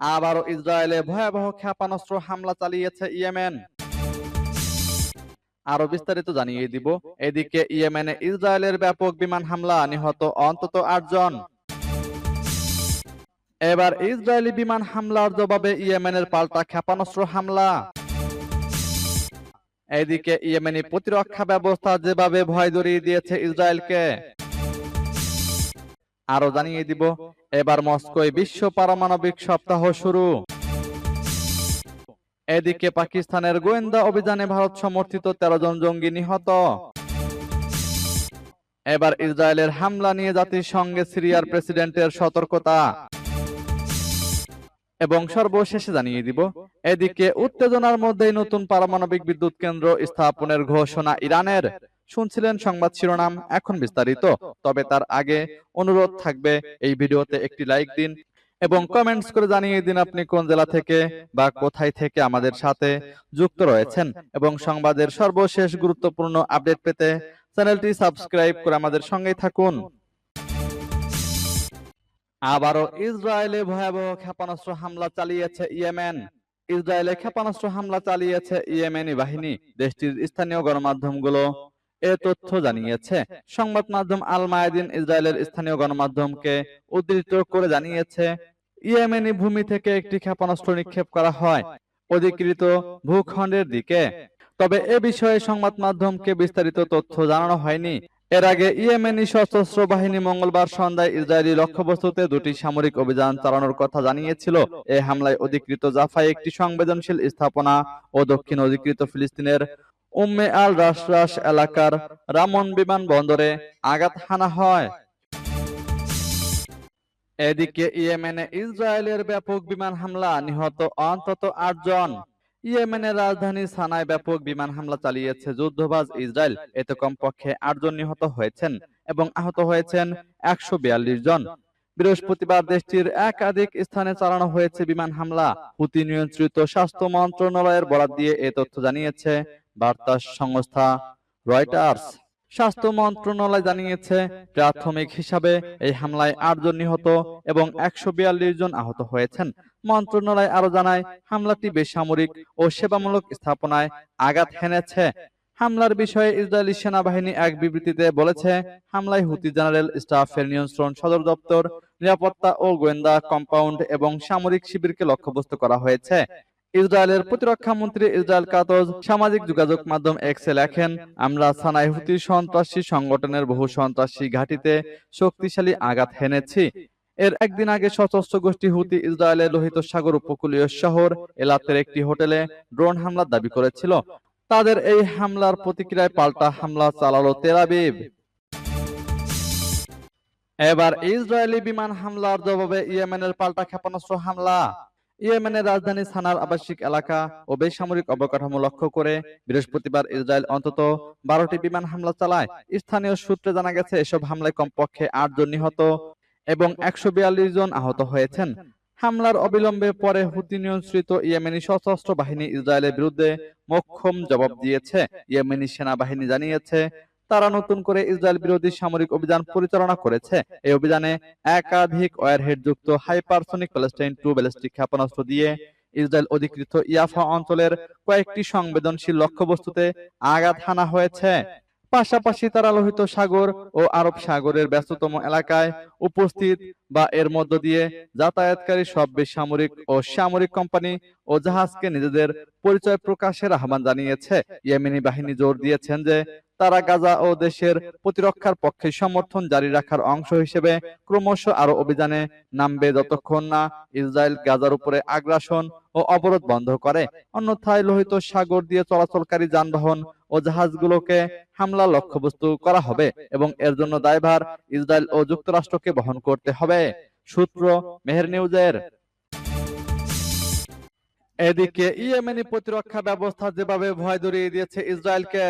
আবারও ইসরায়েলে ভয়াবহ ক্ষেপণাস্ত্র হামলা চালিয়েছে ইয়েমেন। আরও বিস্তারিত জানিয়ে দিব। এদিকে ইয়েমেনে ইসরায়েলের ব্যাপক বিমান হামলা নিহত অন্তত আটজন। এবার ইসরায়েলি বিমান হামলার জবাবে ইয়েমেনের পাল্টা ক্ষেপণাস্ত্র হামলা। এদিকে ইয়েমেনি প্রতিরক্ষা ব্যবস্থা যেভাবে ভয় ধরিয়ে দিয়েছে ইসরায়েলকে। আরও জানিয়ে দিব, এবার মস্কোয় বিশ্ব পারমাণবিক সপ্তাহ শুরু। এদিকে পাকিস্তানের গোয়েন্দা অভিযানে ভারত সমর্থিত তেরো জন জঙ্গি নিহত। এবার ইসরায়েলের হামলা নিয়ে জাতিসংঘে সিরিয়ার প্রেসিডেন্টের সতর্কতা। এবং সর্বশেষে জানিয়ে দিব, এদিকে উত্তেজনার মধ্যেই নতুন পারমাণবিক বিদ্যুৎ কেন্দ্র স্থাপনের ঘোষণা ইরানের। শুনছিলেন সংবাদ শিরোনাম এখন বিস্তারিত। তবে তার আগে অনুরোধ থাকবে এই ভিডিওতে একটি লাইক দিন এবং কমেন্টস করে জানিয়ে দিন আপনি কোন জেলা থেকে বা কোথায় থেকে আমাদের সাথে যুক্ত রয়েছেন। এবং সংবাদের সর্বশেষ গুরুত্বপূর্ণ আপডেট পেতে চ্যানেলটি সাবস্ক্রাইব করে আমাদের সঙ্গেই থাকুন। আবারও ইসরায়েলে ভয়াবহ ক্ষেপণাস্ত্র হামলা চালিয়েছে ইয়েমেন। ইসরায়েলে ক্ষেপণাস্ত্র হামলা চালিয়েছে ইয়েমেনি বাহিনী। দেশটির স্থানীয় গণমাধ্যমগুলো এ তথ্য জানিয়েছে। সংবাদ মাধ্যম আল মায়াদিন ইসরায়েলের স্থানীয় গণমাধ্যমকে উদ্ধৃত করে জানিয়েছে, ইয়েমেনি ভূমি থেকে একটি ক্ষেপণাস্ত্র নিক্ষেপ করা হয়, অধিকৃত ভূখণ্ডের দিকে। তবে এ বিষয়ে সংবাদ মাধ্যমকে বিস্তারিত তথ্য জানানো হয়নি। এর আগে ইয়েমেনি সশস্ত্র বাহিনী মঙ্গলবার সন্ধ্যায় ইসরায়েলি লক্ষ্যবস্তুতে দুটি সামরিক অভিযান চালানোর কথা জানিয়েছিল। এ হামলায় অধিকৃত জাফায় একটি সংবেদনশীল স্থাপনা ও দক্ষিণ অধিকৃত ফিলিস্তিনের উম্মে আল রাশরাস এলাকার রামন বিমানবন্দরে আঘাত হানা হয়। এদিকে ইয়েমেনে ইসরায়েলের ব্যাপক বিমান হামলা নিহত অন্তত আটজন ইয়েমেনের রাজধানী সানায় ব্যাপক বিমান হামলা চালিয়েছে যুদ্ধবাজ ইসরায়েল। এতে কমপক্ষে আটজন নিহত হয়েছেন এবং আহত হয়েছেন একশো বিয়াল্লিশ জন। বৃহস্পতিবার দেশটির একাধিক স্থানে চালানো হয়েছে বিমান হামলা। হুতি নিয়ন্ত্রিত স্বাস্থ্য মন্ত্রণালয়ের বরাত দিয়ে এ তথ্য জানিয়েছে বার্তা সংস্থা রয়টার্স স্বাস্থ্য মন্ত্রণালয় জানিয়েছে, প্রাথমিক হিসাবে এই হামলায় আটজন নিহত এবং একশো বিয়াল্লিশ জন আহত হয়েছেন। মন্ত্রণালয় আরও জানায়, হামলাটি বেসামরিক ও সেবামূলক স্থাপনায় আঘাত হেনেছে। হামলার বিষয়ে ইসরায়েলি সেনাবাহিনী এক বিবৃতিতে বলেছে, হামলায় হুতি জেনারেল স্টাফের নিয়ন্ত্রণ সদর দপ্তর, নিরাপত্তা ও গোয়েন্দা কম্পাউন্ড এবং সামরিক শিবিরকে লক্ষ্যবস্তু করা হয়েছে। ইসরায়েলের প্রতিরক্ষা মন্ত্রী ইসরায়েল কাতজ সামাজিক যোগাযোগ মাধ্যম এক্সে লেখেন, আমরা সানাই হুতি সন্ত্রাসী সংগঠনের বহু সন্ত্রাসী ঘাঁটিতে শক্তিশালী আঘাত হেনেছি। এর একদিন আগে সশস্ত্র গোষ্ঠী হুতি ইসরায়েলের লোহিত সাগর উপকূলীয় শহর এলাতের একটি হোটেলে ড্রোন হামলার দাবি করেছিল। তাদের এই হামলার প্রতিক্রিয়ায় পাল্টা হামলা চালালো তেলাবিব এবার ইসরায়েলি বিমান হামলার জবাবে ইয়েমেনের পাল্টা ক্ষেপণাস্ত্র হামলা। ইয়েমেনের রাজধানী সানার আবাসিক এলাকা ও বেসামরিক অবকাঠামো লক্ষ্য করে বৃহস্পতিবার ইসরায়েল অন্তত বারোটি বিমান হামলা চালায়। স্থানীয় সূত্রে জানা গেছে, এসব হামলায় কমপক্ষে আট জন নিহত এবং একশো বিয়াল্লিশ জন আহত হয়েছেন। হামলার অবিলম্বে পরে হুতি নিয়ন্ত্রিত ইয়েমেনি সশস্ত্র বাহিনী ইসরায়েলের বিরুদ্ধে মোক্ষম জবাব দিয়েছে। ইয়েমেনি সেনাবাহিনী জানিয়েছে তারা নতুন করে ইসরায়েল বিরোধী সামরিক অভিযান পরিচালনা করেছে। এই অভিযানে একাধিক ওয়ারহেড যুক্ত হাইপারসনিক প্যালেস্টাইন টু ব্যালিস্টিক ক্ষেপণাস্ত্র দিয়ে ইসরায়েল অধিকৃত ইয়াফা অঞ্চলের কয়েকটি সংবেদনশীল লক্ষ্যবস্তুতে আঘাত হানা হয়েছে। পাশাপাশি তারা লোহিত সাগর ও আরব সাগরের ব্যস্ততম এলাকায় উপস্থিত বা এর মধ্য দিয়ে যাতায়াতকারী সব বেসামরিক ও সামরিক কোম্পানি ও জাহাজকে নিজেদের পরিচয় প্রকাশের আহ্বান জানিয়েছে। ইয়েমেনি বাহিনী জোর দিয়েছেন যে তারা গাজা ও দেশের প্রতিরক্ষার পক্ষে সমর্থন জারি রাখার অংশ হিসেবে ক্রমশ আরও অভিযানে নামবে যতক্ষণ না ইসরায়েল গাজার উপরে আগ্রাসন ও অবরোধ বন্ধ করে। অন্যথায় লোহিত সাগর দিয়ে চলাচলকারী যানবাহন ও জাহাজগুলোকে হামলা লক্ষ্যবস্তু করা হবে এবং এর জন্য দায়ভার ইসরায়েল ও যুক্তরাষ্ট্রকে বহন করতে হবে। সূত্র মেহের নিউজের। এদিকে ইয়েমেনি প্রতিরক্ষা ব্যবস্থা যেভাবে ভয় ধরিয়ে দিয়েছে ইসরায়েলকে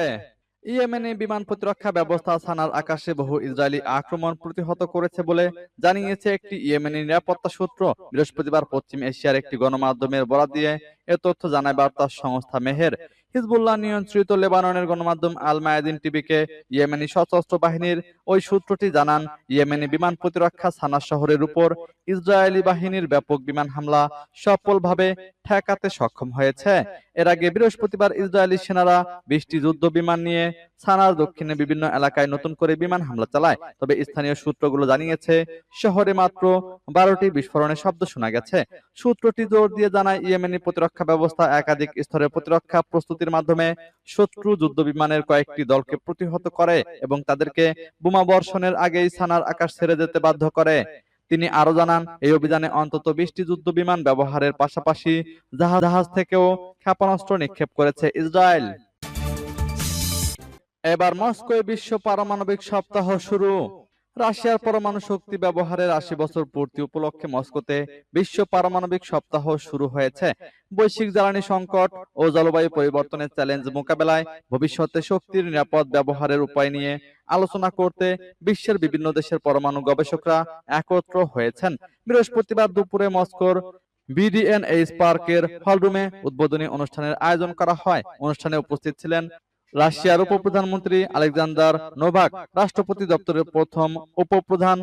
ইয়েমেনি বিমান প্রতিরক্ষা ব্যবস্থা সানার আকাশে বহু ইসরায়েলি আক্রমণ প্রতিহত করেছে বলে জানিয়েছে একটি ইয়েমেনি নিরাপত্তা সূত্র। বৃহস্পতিবার পশ্চিম এশিয়ার একটি গণমাধ্যমের বরাত দিয়ে এ তথ্য জানায় বার্তা সংস্থা মেহের। হিজবুল্লাহ নিয়ন্ত্রিত লেবাননের গণমাধ্যম আল মায়াদিন টিভিকে ইয়েমেনি সশস্ত্র বাহিনীর ওই সূত্রটি জানান, ইয়েমেনি বিমান প্রতিরক্ষা সানা শহরের উপর ইসরায়েলি বাহিনীর ব্যাপক বিমান হামলা সফলভাবে ঠেকাতে সক্ষম হয়েছে। এর আগে বৃহস্পতিবার ইসরায়েলি সেনারা বিশটি যুদ্ধ বিমান নিয়ে সানার দক্ষিণে বিভিন্ন এলাকায় নতুন করে বিমান হামলা চালায়। তবে স্থানীয় সূত্রগুলো জানিয়েছে, শহরে মাত্র বারোটি বিস্ফোরণের শব্দ শোনা গেছে। সূত্রটি জোর দিয়ে জানায়, ইয়েমেনি প্রতিরক্ষা ব্যবস্থা একাধিক স্তরে প্রতিরক্ষা প্রস্তুতির মাধ্যমে শত্রু যুদ্ধ বিমানের কয়েকটি দলকে প্রতিহত করে এবং তাদেরকে বোমা বর্ষণের আগেই সানার আকাশ ছেড়ে যেতে বাধ্য করে। তিনি আরও জানান, এই অভিযানে অন্তত বিশটি যুদ্ধ বিমান ব্যবহারের পাশাপাশি জাহাজ জাহাজ থেকেও ক্ষেপণাস্ত্র নিক্ষেপ করেছে ইসরায়েল। এবার মস্কোয় বিশ্ব পারমাণবিক সপ্তাহ শুরু। রাশিয়ার পরমাণু শক্তি ব্যবহারের আশি বছর পূর্তি উপলক্ষে মস্কোতে বিশ্ব পারমাণবিক সপ্তাহ শুরু হয়েছে। বৈশ্বিক জ্বালানি সংকট ও জলবায়ু পরিবর্তনের চ্যালেঞ্জ মোকাবেলায় ভবিষ্যতে শক্তির নিরাপদ ব্যবহারের উপায় নিয়ে আলোচনা করতে বিশ্বের বিভিন্ন দেশের পরমাণু গবেষকরা একত্র হয়েছেন। বৃহস্পতিবার দুপুরে মস্কোর বিডিএনএইচ পার্কের হলরুমে উদ্বোধনী অনুষ্ঠানের আয়োজন করা হয়। অনুষ্ঠানে উপস্থিত ছিলেন রাশিয়ার উপপ্রধানমন্ত্রী আলেকজান্ডার নোভাক রাষ্ট্রপতি দপ্তরের প্রথম উপপ্রধান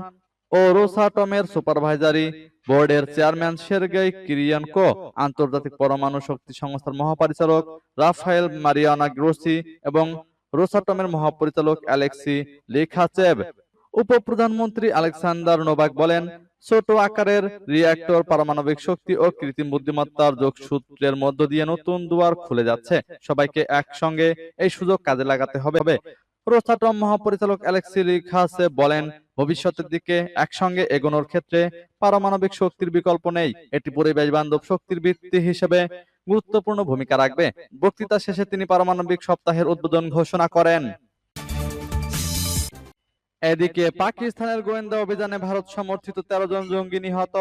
ও রোসাটমের সুপারভাইজারি বোর্ডের চেয়ারম্যান সের্গেই কিরিয়ানকো, আন্তর্জাতিক পরমাণু শক্তি সংস্থার মহাপরিচালক রাফায়েল মারিয়ানা গ্রোসি এবং রোসাটমের মহাপরিচালক অ্যালেক্সি লিখাচেভ। উপপ্রধানমন্ত্রী আলেকসান্ডার নোভাক বলেন ছোট আকারের রিঅ্যাক্টর পারমাণবিক শক্তি ও কৃত্রিম বুদ্ধিমত্তার যোগসূত্রের মধ্য দিয়ে নতুন দুয়ার খুলে যাচ্ছে। সবাইকে একসঙ্গে এই সুযোগ কাজে লাগাতে হবে। রোসাটম মহাপরিচালক অ্যালেক্সি লিখাসে বলেন ভবিষ্যতের দিকে একসঙ্গে এগোনোর ক্ষেত্রে পারমাণবিক শক্তির বিকল্প নেই। এটি পরিবেশ বান্ধব শক্তির ভিত্তি হিসেবে গুরুত্বপূর্ণ ভূমিকা রাখবে। বক্তৃতা শেষে তিনি পারমাণবিক সপ্তাহের উদ্বোধন ঘোষণা করেন। এদিকে পাকিস্তানের গোয়েন্দা অভিযানে ভারত সমর্থিত তেরো জন জঙ্গি নিহত।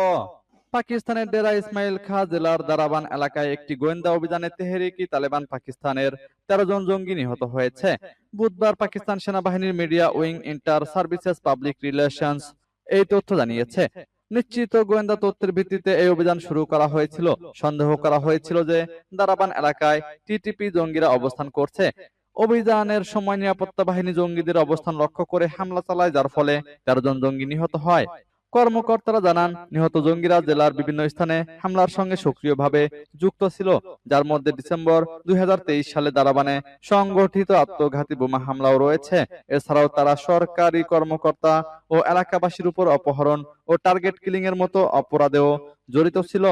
পাকিস্তানের ডেরা ইসমাইল খা জেলার দারাবান এলাকায় একটি গোয়েন্দা অভিযানে তেহরিকি তালেবান পাকিস্তানের তেরো জন জঙ্গি নিহত হয়েছে। বুধবার পাকিস্তান সেনাবাহিনীর media wing inter services public relations এই তথ্য জানিয়েছে। নিশ্চিত গোয়েন্দা তথ্যের ভিত্তিতে এই অভিযান শুরু করা হয়েছিল। সন্দেহ করা হয়েছিল যে দারাবান এলাকায় টিটিপি জঙ্গিরা অবস্থান করছে। অভিযানের সময় নিরাপত্তা বাহিনী জঙ্গিদের অবস্থান লক্ষ্য করে হামলা চালায়, যার ফলে তেরো জন জঙ্গি নিহত হয়। কর্মকর্তারা জানান, নিহত জঙ্গিরা জেলার বিভিন্ন স্থানে হামলার সঙ্গে সক্রিয়ভাবে যুক্ত ছিল, যার মধ্যে ডিসেম্বর দুই হাজার তেইশ সালে দারাবানে সংগঠিত আত্মঘাতী বোমা হামলাও রয়েছে। এছাড়াও তারা সরকারি কর্মকর্তা ও এলাকাবাসীর উপর অপহরণ ও টার্গেট কিলিং এর মতো অপরাধেও জড়িত ছিল।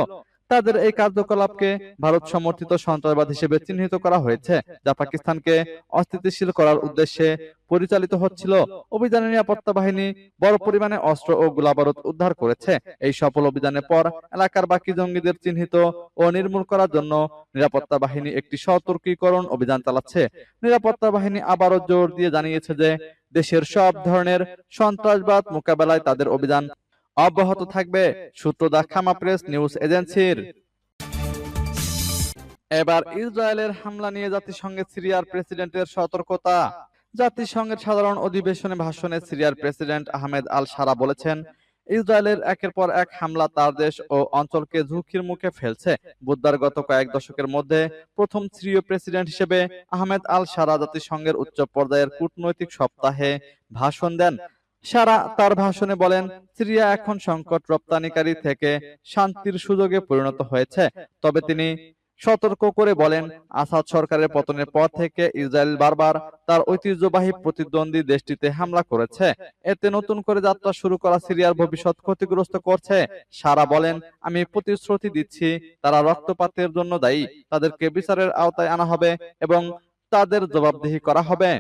তাদের এই কার্যকলাপকে ভারত সমর্থিত সন্ত্রাসবাদ হিসেবে চিহ্নিত করা হয়েছে, যা পাকিস্তানকে অস্থিতিশীল করার উদ্দেশ্যে পরিচালিত হচ্ছিল। অভিযানে নিরাপত্তা বাহিনী বড় পরিমাণে অস্ত্র ও গোলাবারুদ উদ্ধার করেছে। এই সফল অভিযানের পর এলাকার বাকি জঙ্গিদের চিহ্নিত ও নির্মূল করার জন্য নিরাপত্তা বাহিনী একটি সতর্কীকরণ অভিযান চালাচ্ছে। নিরাপত্তা বাহিনী আবারও জোর দিয়ে জানিয়েছে যে দেশের সব ধরনের সন্ত্রাসবাদ মোকাবেলায় তাদের অভিযান অব্যাহত থাকবে সূত্র দা খামা প্রেস নিউজ এজেন্সির। এবার ইসরায়েলের হামলা নিয়ে জাতিসংঘের সিরিয়ার প্রেসিডেন্টের সতর্কতা। জাতিসংঘের সাধারণ অধিবেশনে ভাষণে সিরিয়ার প্রেসিডেন্ট আহমেদ আল সারা বলেছেন, ইসরায়েলের একের পর এক হামলা তার দেশ ও অঞ্চলকে ঝুঁকির মুখে ফেলছে। বুধবার গত কয়েক দশকের মধ্যে প্রথম সিরীয় প্রেসিডেন্ট হিসেবে আহমেদ আল সারা জাতিসংঘের উচ্চ পর্যায়ের কূটনৈতিক সপ্তাহে ভাষণ দেন। সারা তার ভাষণে বলেন, সিরিয়া এখন সংকট রপ্তানিকারী থেকে শান্তির সুযোগে পরিণত হয়েছে। তবে তিনি সতর্ক করে বলেন, আসাদ সরকারের পতনের পর থেকে ইসরায়েল বারবার তার ঐতিহ্যবাহী প্রতিদ্বন্দ্বী দেশটিতে হামলা করেছে। এতে নতুন করে যাত্রা শুরু করা সিরিয়ার ভবিষ্যৎ ক্ষতিগ্রস্ত করছে। সারা বলেন, আমি প্রতিশ্রুতি দিচ্ছি, তারা রক্তপাতের জন্য দায়ী। তাদেরকে বিচারের আওতায় আনা হবে এবং তাদের জবাবদিহি করা হবে।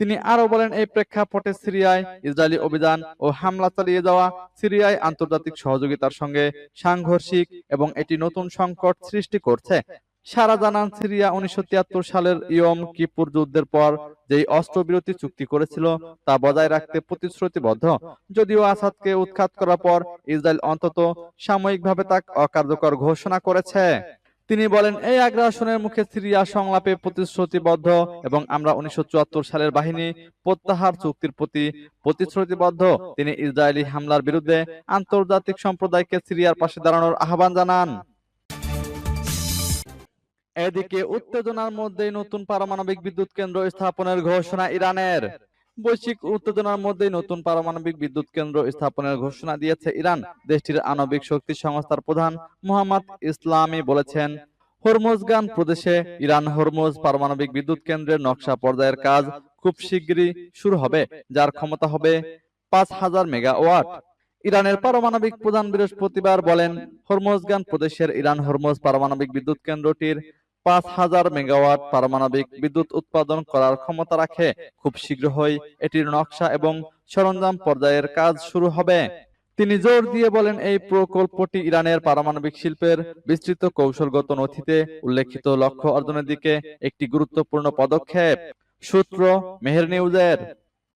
তিনি আরও বলেন, এই প্রেক্ষাপটে সিরিয়ায় ইসরায়েলি অভিযান ও হামলা চালিয়ে যাওয়া সিরিয়ায় আন্তর্জাতিক সহযোগিতার সঙ্গে সাংঘর্ষিক এবং এটি নতুন সংকট সৃষ্টি করছে। সারা জানান, সিরিয়া উনিশশো তিয়াত্তর সালের ইয়ম কিপুর যুদ্ধের পর যেই অস্ত্রবিরতি চুক্তি করেছিল তা বজায় রাখতে প্রতিশ্রুতিবদ্ধ। যদিও আসাদকে উৎখাত করার পর ইসরায়েল অন্তত সাময়িকভাবে তা অকার্যকর ঘোষণা করেছে। তিনি বলেন, এই আগ্রাসনের মুখে সিরিয়া সংলাপে প্রতিশ্রুতিবদ্ধ এবং আমরা উনিশশো চুয়াত্তর সালের বাহিনী প্রত্যাহার চুক্তির প্রতি প্রতিশ্রুতিবদ্ধ। তিনি ইসরায়েলি হামলার বিরুদ্ধে আন্তর্জাতিক সম্প্রদায়কে সিরিয়ার পাশে দাঁড়ানোর আহ্বান জানান। এদিকে উত্তেজনার মধ্যেই নতুন পারমাণবিক বিদ্যুৎ কেন্দ্র স্থাপনের ঘোষণা ইরানের। বৈশ্বিক উত্তেজনার মধ্যেই নতুন পারমাণবিক বিদ্যুৎ কেন্দ্র স্থাপনের ঘোষণা দিয়েছে ইরান। দেশটির আণবিক শক্তি সংস্থার প্রধান মোহাম্মদ ইসলামী বলেছেন হরমুজগান প্রদেশে ইরান হরমুজ পারমাণবিক বিদ্যুৎ কেন্দ্রের নকশা পর্যায়ের কাজ খুব শিগগিরই শুরু হবে যার ক্ষমতা হবে পাঁচ হাজার মেগাওয়াট। ইরানের পারমাণবিক প্রধান বৃহস্পতিবার বলেন হরমুজগান প্রদেশের ইরান হরমোজ পারমাণবিক বিদ্যুৎ কেন্দ্রটির পাঁচ হাজার মেগাওয়াট পারমাণবিক বিদ্যুৎ উৎপাদন করার ক্ষমতা রাখে। খুব শীঘ্রই এটির নকশা এবং সরঞ্জাম পর্যায়ের কাজ শুরু হবে। তিনি জোর দিয়ে বলেন, এই প্রকল্পটি ইরানের পারমাণবিক শিল্পের বিস্তৃত কৌশলগত নথিতে উল্লেখিত লক্ষ্য অর্জনের দিকে একটি গুরুত্বপূর্ণ পদক্ষেপ। সূত্র মেহের নিউজের।